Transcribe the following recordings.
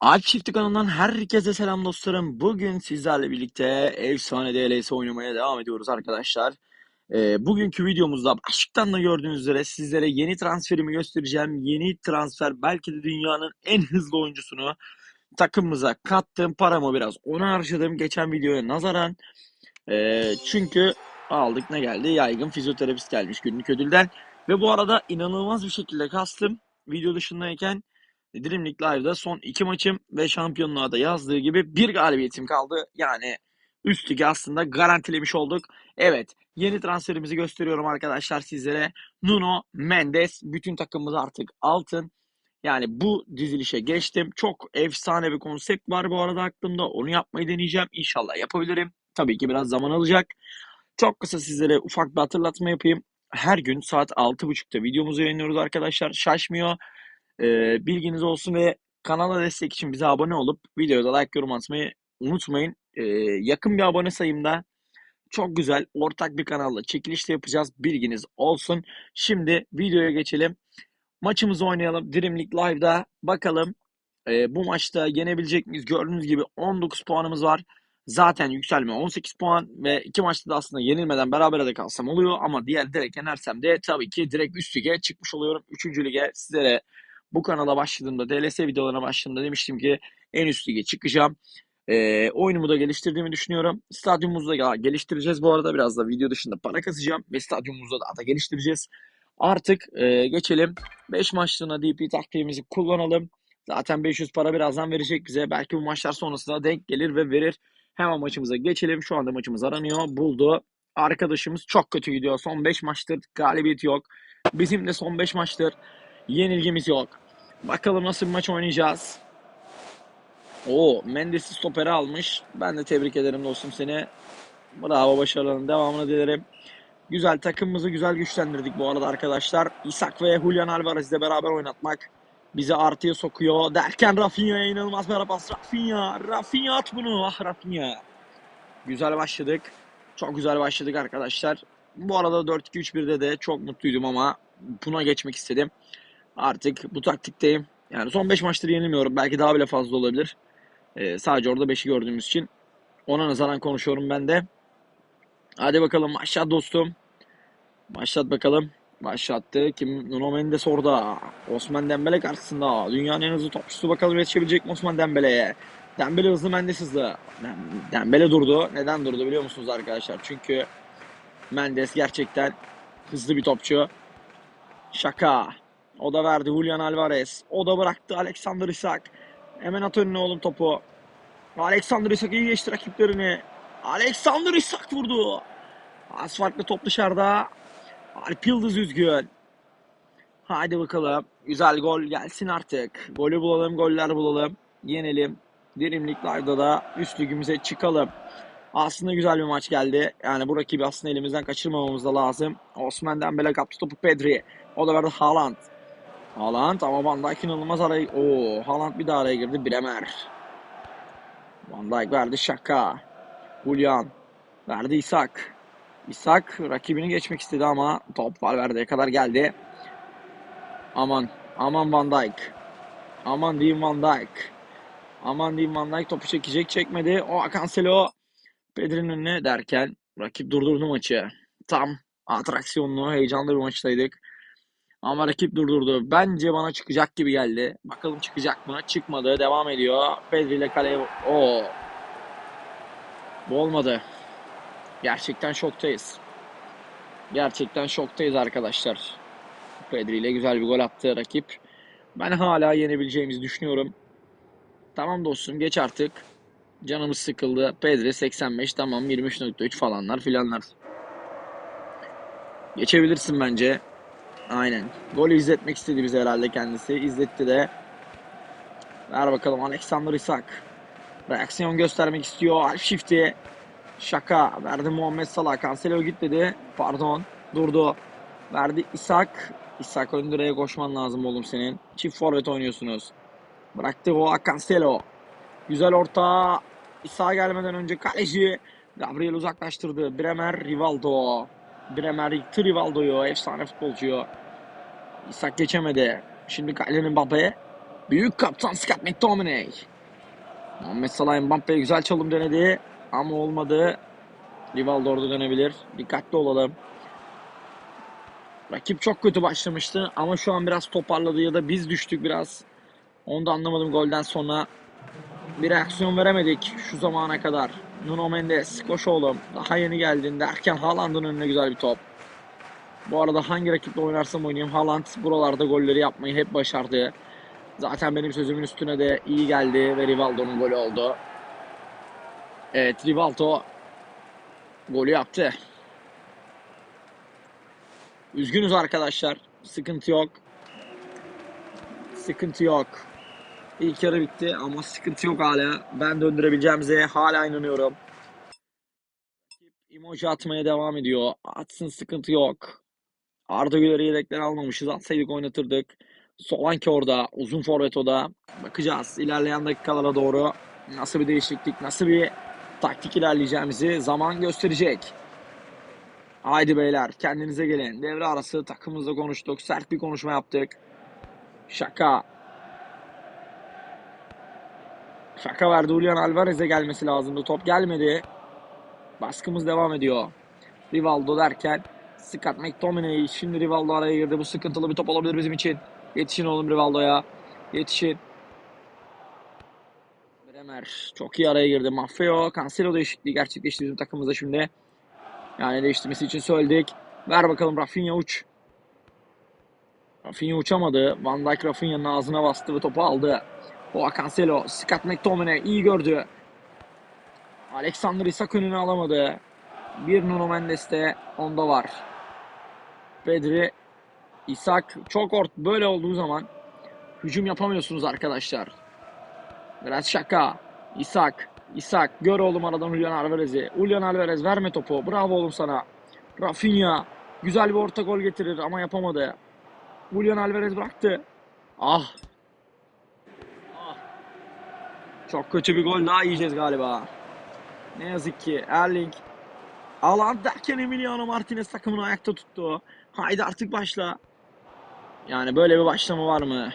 Alp Çiftlik kanalından herkese selam dostlarım. Bugün sizlerle birlikte efsane DLS oynamaya devam ediyoruz arkadaşlar. Ee, bugünkü videomuzda başlıktan da gördüğünüz üzere sizlere yeni transferimi göstereceğim. Yeni transfer belki de dünyanın en hızlı oyuncusunu takımımıza kattım. Paramı biraz ona harcadım geçen videoya nazaran. Ee, çünkü aldık ne geldi? Yaygın fizyoterapist gelmiş günlük ödülden. Ve bu arada inanılmaz bir şekilde kastım. Video dışındayken Dream League Live'da son iki maçım ve şampiyonluğa da yazdığı gibi bir galibiyetim kaldı. Yani üst ligi aslında garantilemiş olduk. Evet yeni transferimizi gösteriyorum arkadaşlar sizlere. Nuno Mendes bütün takımımız artık altın. Yani bu dizilişe geçtim. Çok efsane bir konsept var bu arada aklımda. Onu yapmayı deneyeceğim. İnşallah yapabilirim. Tabii ki biraz zaman alacak. Çok kısa sizlere ufak bir hatırlatma yapayım. Her gün saat 6.30'da videomuzu yayınlıyoruz arkadaşlar. Şaşmıyor. Ee, bilginiz olsun ve kanala destek için bize abone olup videoda like yorum atmayı unutmayın. Ee, yakın bir abone sayımda çok güzel ortak bir kanalla çekilişte yapacağız. Bilginiz olsun. Şimdi videoya geçelim. Maçımızı oynayalım. League Live'da bakalım e, bu maçta yenebilecek miyiz? Gördüğünüz gibi 19 puanımız var. Zaten yükselme 18 puan ve iki maçta da aslında yenilmeden berabere de kalsam oluyor ama diğer direkt yenersem de tabii ki direkt üst lige çıkmış oluyorum. Üçüncü lige sizlere bu kanala başladığımda DLS videolarına başladığımda demiştim ki en üst lige çıkacağım. E, oyunumu da geliştirdiğimi düşünüyorum. Stadyumumuzu da geliştireceğiz bu arada. Biraz da video dışında para kasacağım ve stadyumumuzu da, da geliştireceğiz. Artık e, geçelim 5 maçlığına DP taktiğimizi kullanalım. Zaten 500 para birazdan verecek bize. Belki bu maçlar sonrasında denk gelir ve verir. Hemen maçımıza geçelim. Şu anda maçımız aranıyor. Buldu. Arkadaşımız çok kötü gidiyor. Son 5 maçtır galibiyet yok. Bizim de son 5 maçtır yenilgimiz yok. Bakalım nasıl bir maç oynayacağız. O Mendes'i stopere almış. Ben de tebrik ederim dostum seni. Bravo başarıların devamını dilerim. Güzel takımımızı güzel güçlendirdik bu arada arkadaşlar. İsak ve Julian Alvarez'le beraber oynatmak bizi artıya sokuyor. Derken Rafinha'ya inanılmaz bir pas. Rafinha, Rafinha at bunu. Ah Rafinha. Güzel başladık. Çok güzel başladık arkadaşlar. Bu arada 4-2-3-1'de de çok mutluydum ama buna geçmek istedim. Artık bu taktikteyim. Yani son 5 maçtır yenilmiyorum. Belki daha bile fazla olabilir. Ee, sadece orada 5'i gördüğümüz için. Ona nazaran konuşuyorum ben de. Hadi bakalım başlat dostum. Başlat bakalım. Başlattı. Kim? Nuno Mendes orada. Osman Dembele karşısında. Dünyanın en hızlı topçusu bakalım yetişebilecek mi Osman Dembele'ye? Dembele hızlı Mendes hızlı. Dembele durdu. Neden durdu biliyor musunuz arkadaşlar? Çünkü Mendes gerçekten hızlı bir topçu. Şaka. O da verdi Julian Alvarez. O da bıraktı Alexander Isak. Hemen at önüne oğlum topu. Alexander Isak iyi geçti rakiplerini. Alexander Isak vurdu. Az farklı top dışarıda. Alp Yıldız üzgün. Hadi bakalım. Güzel gol gelsin artık. Golü bulalım, goller bulalım. Yenelim. Dream League'larda da üst ligimize çıkalım. Aslında güzel bir maç geldi. Yani bu rakibi aslında elimizden kaçırmamamız da lazım. Osman Dembele kaptı topu Pedri. O da verdi Haaland. Haaland ama Van Dijk inanılmaz araya... Oo, Haaland bir daha araya girdi. Bremer. Van Dijk verdi Şaka. Julian. Verdi İshak. İshak rakibini geçmek istedi ama top Valverde'ye kadar geldi. Aman. Aman Van Dijk. Aman diyeyim Van Dijk. Aman diyeyim Van Dijk topu çekecek çekmedi. O Cancelo Pedri'nin önüne derken rakip durdurdu maçı. Tam atraksiyonlu, heyecanlı bir maçtaydık. Ama rakip durdurdu. Bence bana çıkacak gibi geldi. Bakalım çıkacak mı? Çıkmadı. Devam ediyor. Pedri ile kaleye... Oo. Bu olmadı. Gerçekten şoktayız. Gerçekten şoktayız arkadaşlar. Pedri ile güzel bir gol attı rakip. Ben hala yenebileceğimizi düşünüyorum. Tamam dostum geç artık. Canımız sıkıldı. Pedri 85 tamam 23.3 falanlar filanlar. Geçebilirsin bence. Aynen. Golü izletmek istedi bize herhalde kendisi. İzletti de. Ver bakalım Alexander Isak. Reaksiyon göstermek istiyor. Alp Shift'i. Şaka. Verdi Muhammed Salah. Cancelo git dedi. Pardon. Durdu. Verdi Isak. Isak ön direğe koşman lazım oğlum senin. Çift forvet oynuyorsunuz. Bıraktı o Cancelo. Güzel orta. İsa gelmeden önce kaleci. Gabriel uzaklaştırdı. Bremer Rivaldo. Bremer yıktı Rivaldo'yu. Efsane futbolcuyu. İsak geçemedi. Şimdi kalenin Mbappe. Büyük kaptan Scott McTominay. Muhammed Salah Mbappe'ye güzel çalım denedi ama olmadı. Rivaldo orada dönebilir. Dikkatli olalım. Rakip çok kötü başlamıştı ama şu an biraz toparladı ya da biz düştük biraz. Onu da anlamadım golden sonra. Bir reaksiyon veremedik şu zamana kadar. Nuno Mendes, koş oğlum. Daha yeni geldin derken Haaland'ın önüne güzel bir top. Bu arada hangi rakiple oynarsam oynayayım Haaland buralarda golleri yapmayı hep başardı. Zaten benim sözümün üstüne de iyi geldi ve Rivaldo'nun golü oldu. Evet Rivaldo golü yaptı. Üzgünüz arkadaşlar. Sıkıntı yok. Sıkıntı yok. İlk yarı bitti ama sıkıntı yok hala. Ben döndürebileceğimize hala inanıyorum. Emoji atmaya devam ediyor. Atsın sıkıntı yok. Arda Güler'i yedekten almamışız. Atsaydık oynatırdık. Solanke orada. Uzun forvet o da. Bakacağız ilerleyen dakikalara doğru. Nasıl bir değişiklik, nasıl bir taktik ilerleyeceğimizi zaman gösterecek. Haydi beyler kendinize gelin. Devre arası takımımızla konuştuk. Sert bir konuşma yaptık. Şaka. Şaka verdi. Julian Alvarez'e gelmesi lazımdı. Top gelmedi. Baskımız devam ediyor. Rivaldo derken Scott McTominay. Şimdi Rivaldo araya girdi. Bu sıkıntılı bir top olabilir bizim için. Yetişin oğlum Rivaldo'ya. Yetişin. Bremer çok iyi araya girdi. Maffeo, Cancelo değişikliği gerçekleşti bizim takımımızda şimdi. Yani değiştirmesi için söyledik. Ver bakalım Rafinha uç. Rafinha uçamadı. Van Dijk Rafinha'nın ağzına bastı ve topu aldı. Boğa Cancelo, Scott McTominay iyi gördü. Alexander Isak önünü alamadı. Bir Nuno Mendes de onda var. Pedri, Isak çok ort böyle olduğu zaman hücum yapamıyorsunuz arkadaşlar. Biraz şaka. Isak, Isak gör oğlum aradan Julian Alvarez'i. Julian Alvarez verme topu. Bravo oğlum sana. Rafinha güzel bir orta gol getirir ama yapamadı. Julian Alvarez bıraktı. Ah. Çok kötü bir gol daha yiyeceğiz galiba. Ne yazık ki Erling Alan derken Emiliano Martinez takımını ayakta tuttu. Haydi artık başla. Yani böyle bir başlama var mı?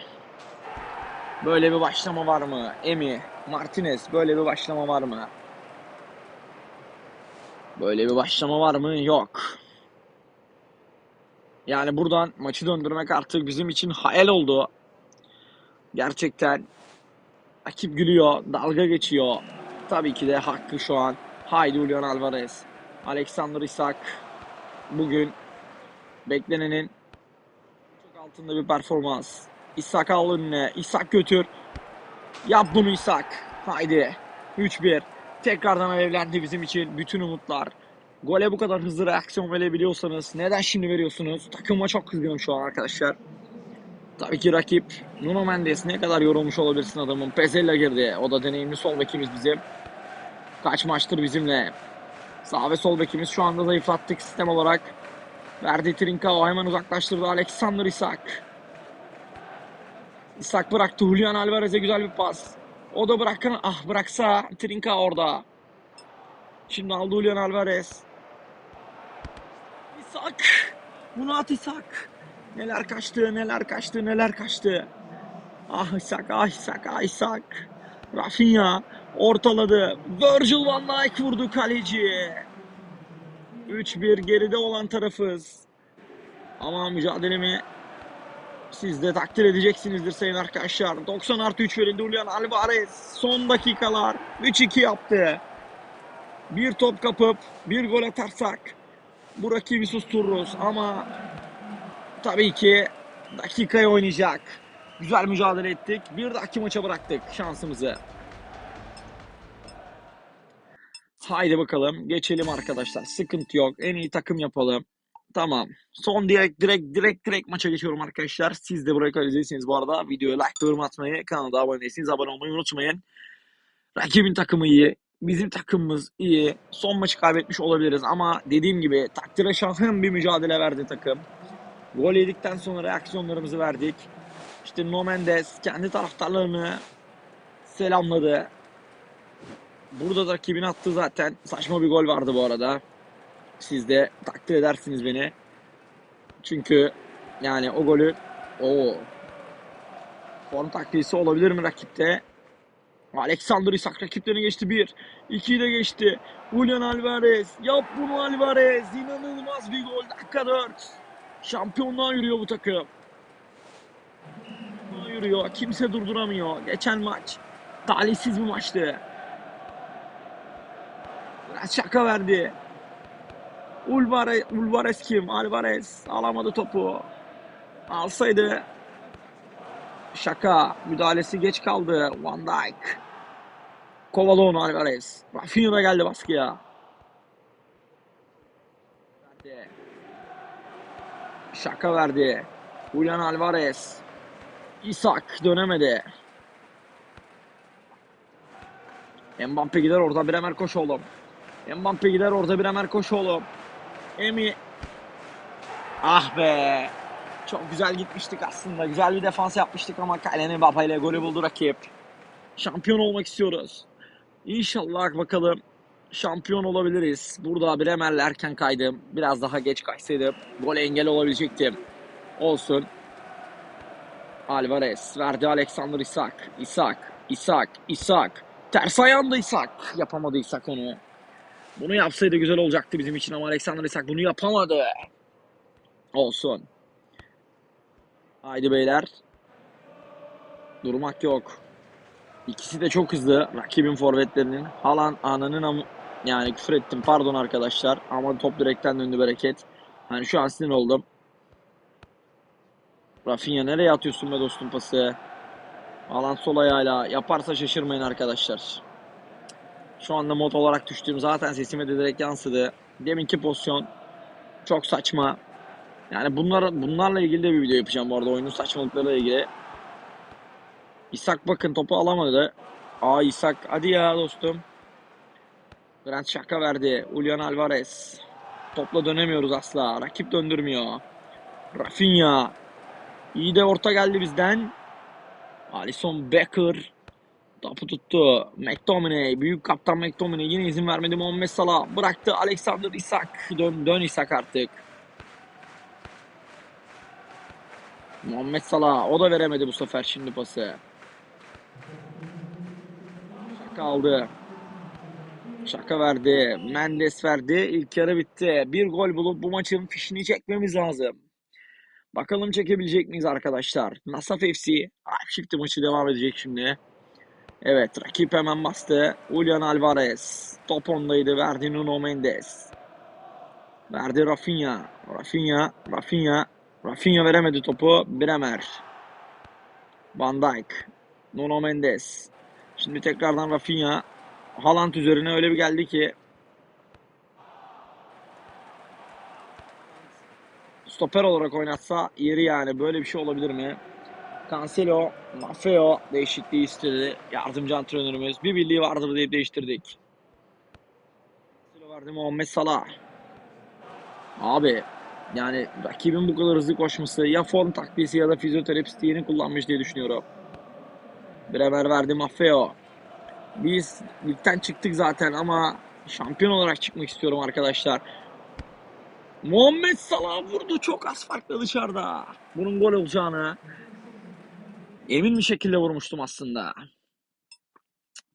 Böyle bir başlama var mı? Emi, Martinez böyle bir başlama var mı? Böyle bir başlama var mı? Yok. Yani buradan maçı döndürmek artık bizim için hayal oldu. Gerçekten rakip gülüyor, dalga geçiyor. Tabii ki de hakkı şu an. Haydi Julian Alvarez. Alexander Isak bugün beklenenin çok altında bir performans. İshak al önüne. İshak götür. Yap bunu İshak. Haydi. 3-1. Tekrardan alevlendi bizim için bütün umutlar. Gole bu kadar hızlı reaksiyon verebiliyorsanız neden şimdi veriyorsunuz? Takıma çok kızgınım şu an arkadaşlar. Tabii ki rakip Nuno Mendes ne kadar yorulmuş olabilirsin adamın. Pezella girdi. O da deneyimli sol bekimiz bizim. Kaç maçtır bizimle. Sağ ve sol bekimiz şu anda zayıflattık sistem olarak. Verdi Trincao hemen uzaklaştırdı Alexander Isak. Isak bıraktı Julian Alvarez'e güzel bir pas. O da bırakın ah bıraksa Trincao orada. Şimdi aldı Julian Alvarez. Isak. Murat Isak. Neler kaçtı neler kaçtı neler kaçtı. Ah Isak ah Isak ah Isak. Rafinha ortaladı. Virgil van Dijk vurdu kaleci. 3-1 geride olan tarafız. Ama mücadelemi siz de takdir edeceksinizdir sayın arkadaşlar. 90 artı 3 verildi Julian Alvarez. Son dakikalar 3-2 yaptı. Bir top kapıp bir gol atarsak bu rakibi sustururuz ama tabii ki dakikaya oynayacak. Güzel mücadele ettik. Bir dahaki maça bıraktık şansımızı. Haydi bakalım geçelim arkadaşlar. Sıkıntı yok. En iyi takım yapalım. Tamam. Son direkt direkt direkt direkt maça geçiyorum arkadaşlar. Siz de buraya kadar izlediyseniz bu arada videoya like yorum atmayı, kanala abone değilseniz abone olmayı unutmayın. Rakibin takımı iyi. Bizim takımımız iyi. Son maçı kaybetmiş olabiliriz ama dediğim gibi takdire şahan bir mücadele verdi takım. Gol yedikten sonra reaksiyonlarımızı verdik. İşte No Mendes kendi taraftarlarını selamladı. Burada da rakibin attığı zaten saçma bir gol vardı bu arada. Siz de takdir edersiniz beni. Çünkü yani o golü o Form takviyesi olabilir mi rakipte? Alexander Isak rakiplerini geçti. Bir. İkiyi de geçti. Julian Alvarez. Yap bunu Alvarez. İnanılmaz bir gol. Dakika 4. Şampiyonluğa yürüyor bu takım. Yürüyor. Kimse durduramıyor. Geçen maç talihsiz bir maçtı. Biraz şaka verdi. Ulvarez, Ulvarez kim? Alvarez alamadı topu. Alsaydı şaka. Müdahalesi geç kaldı. Van Dijk. Kovaladı onu Alvarez. Rafinha da geldi baskıya. Verdi. Şaka verdi. Julian Alvarez. Isak dönemedi. Mbappe gider orada Bremer koş oğlum. Mbappe gider orada Bremer koş oğlum. Emi. Ah be. Çok güzel gitmiştik aslında. Güzel bir defans yapmıştık ama Kylian Mbappe ile golü buldu rakip. Şampiyon olmak istiyoruz. İnşallah bakalım şampiyon olabiliriz. Burada Bremer'le erken kaydım. Biraz daha geç kaysaydım gol engel olabilecektim. Olsun. Alvarez verdi Alexander Isak. Isak, Isak, Isak. Ters ayağında Isak. Yapamadı Isak onu. Bunu yapsaydı güzel olacaktı bizim için ama Alexander Isak bunu yapamadı. Olsun. Haydi beyler. Durmak yok. İkisi de çok hızlı. Rakibin forvetlerinin. Halan ananın yani küfür ettim pardon arkadaşlar. Ama top direkten döndü bereket. Hani şu an sinir oldum. Rafinha nereye atıyorsun be dostum pası? Alan sol ayağıyla yaparsa şaşırmayın arkadaşlar. Şu anda mod olarak düştüğüm zaten sesime de direkt yansıdı. Deminki pozisyon çok saçma. Yani bunlar, bunlarla ilgili de bir video yapacağım bu arada oyunun saçmalıklarıyla ilgili. İshak bakın topu alamadı. Aa İshak hadi ya dostum. Grant şaka verdi. Julian Alvarez. Topla dönemiyoruz asla. Rakip döndürmüyor. Rafinha. İyi de orta geldi bizden. Alisson Becker. Topu tuttu. McTominay. Büyük kaptan McTominay yine izin vermedi. Muhammed Salah bıraktı. Alexander Isak. Dön, dön Isak artık. Muhammed Salah. O da veremedi bu sefer şimdi pası. Şaka aldı. Şaka verdi. Mendes verdi. İlk yarı bitti. Bir gol bulup bu maçın fişini çekmemiz lazım. Bakalım çekebilecek miyiz arkadaşlar? Nasaf FC. Shift'i maçı devam edecek şimdi. Evet rakip hemen bastı. Julian Alvarez. Top ondaydı. Verdi Nuno Mendes. Verdi Rafinha. Rafinha. Rafinha. Rafinha veremedi topu. Bremer. Van Dijk. Nuno Mendes. Şimdi tekrardan Rafinha. Haaland üzerine öyle bir geldi ki stoper olarak oynatsa yeri yani böyle bir şey olabilir mi? Cancelo, Maffeo değişikliği istedi. Yardımcı antrenörümüz. Bir birliği vardır deyip değiştirdik. Cancelo verdi Muhammed Salah. Abi yani rakibin bu kadar hızlı koşması ya form takviyesi ya da fizyoterapisti yeni kullanmış diye düşünüyorum. Bremer verdi Maffeo. Biz ligden çıktık zaten ama şampiyon olarak çıkmak istiyorum arkadaşlar. Muhammed Salah vurdu çok az farklı dışarıda. Bunun gol olacağını emin bir şekilde vurmuştum aslında.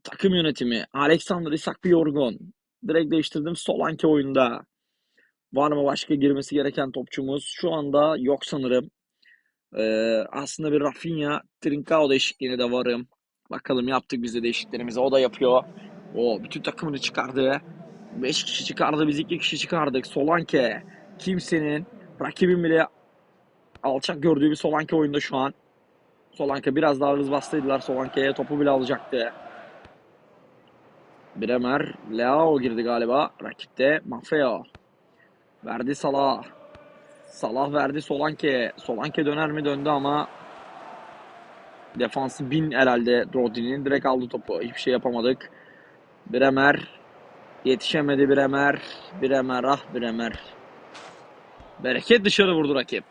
Takım yönetimi. Alexander Isak bir yorgun. Direkt değiştirdim Solanke oyunda. Var mı başka girmesi gereken topçumuz? Şu anda yok sanırım. Ee, aslında bir Rafinha, Trincao değişikliğine de varım. Bakalım yaptık biz de değişikliklerimizi. O da yapıyor. O bütün takımını çıkardı. 5 kişi çıkardı. Biz 2 kişi çıkardık. Solanke. Kimsenin rakibin bile alçak gördüğü bir Solanke oyunda şu an. Solanke biraz daha hız bastıydılar. Solanke'ye topu bile alacaktı. Bremer. Leao girdi galiba. Rakipte Maffeo. Verdi Salah. Salah verdi Solanke. Solanke döner mi döndü ama defansı bin herhalde Rodri'nin. Direkt aldı topu. Hiçbir şey yapamadık. Bremer. Yetişemedi Bremer. Bremer ah Bremer. Bereket dışarı vurdu rakip.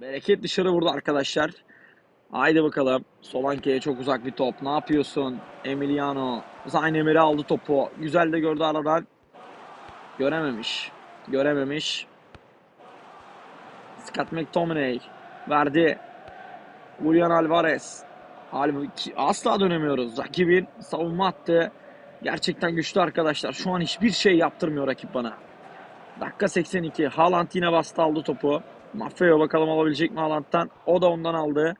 Bereket dışarı vurdu arkadaşlar. Haydi bakalım. Solanke'ye çok uzak bir top. Ne yapıyorsun? Emiliano. Zaynemir'i aldı topu. Güzel de gördü aradan. Görememiş. Görememiş. Scott McTominay. Verdi. Julian Alvarez. Halbuki asla dönemiyoruz. Rakibin savunma hattı gerçekten güçlü arkadaşlar. Şu an hiçbir şey yaptırmıyor rakip bana. Dakika 82. Haaland yine bastı aldı topu. Maffeo bakalım alabilecek mi Haaland'dan. O da ondan aldı.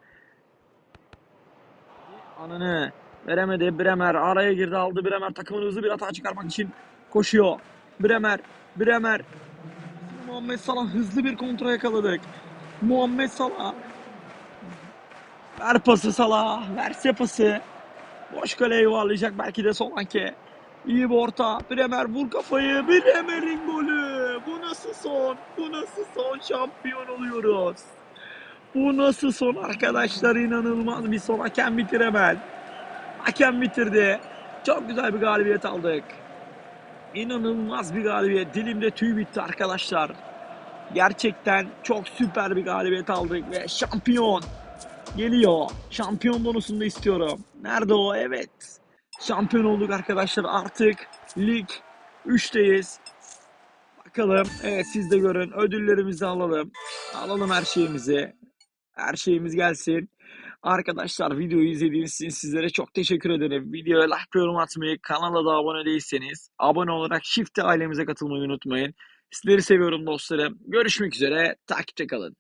Anını veremedi. Bremer araya girdi aldı. Bremer takımın hızlı bir hata çıkarmak için koşuyor. Bremer. Bremer. Muhammed Salah hızlı bir kontra yakaladık. Muhammed Salah. Ver pası Salah. Verse pası. Boş kaleye yuvarlayacak belki de Solanke. İyi bir orta. Bremer vur kafayı. Bremer'in golü. Bu nasıl son? Bu nasıl son? Şampiyon oluyoruz. Bu nasıl son arkadaşlar? İnanılmaz bir son. Hakem bitiremez. Hakem bitirdi. Çok güzel bir galibiyet aldık. İnanılmaz bir galibiyet. Dilimde tüy bitti arkadaşlar. Gerçekten çok süper bir galibiyet aldık ve şampiyon geliyor. Şampiyon bonusunu da istiyorum. Nerede o? Evet. Şampiyon olduk arkadaşlar. Artık lig 3'teyiz. Bakalım. Evet siz de görün. Ödüllerimizi alalım. Alalım her şeyimizi. Her şeyimiz gelsin. Arkadaşlar videoyu izlediğiniz için sizlere çok teşekkür ederim. Videoya like yorum atmayı, kanala da abone değilseniz abone olarak Shift'e ailemize katılmayı unutmayın. Sizleri seviyorum dostlarım. Görüşmek üzere. Takipte kalın.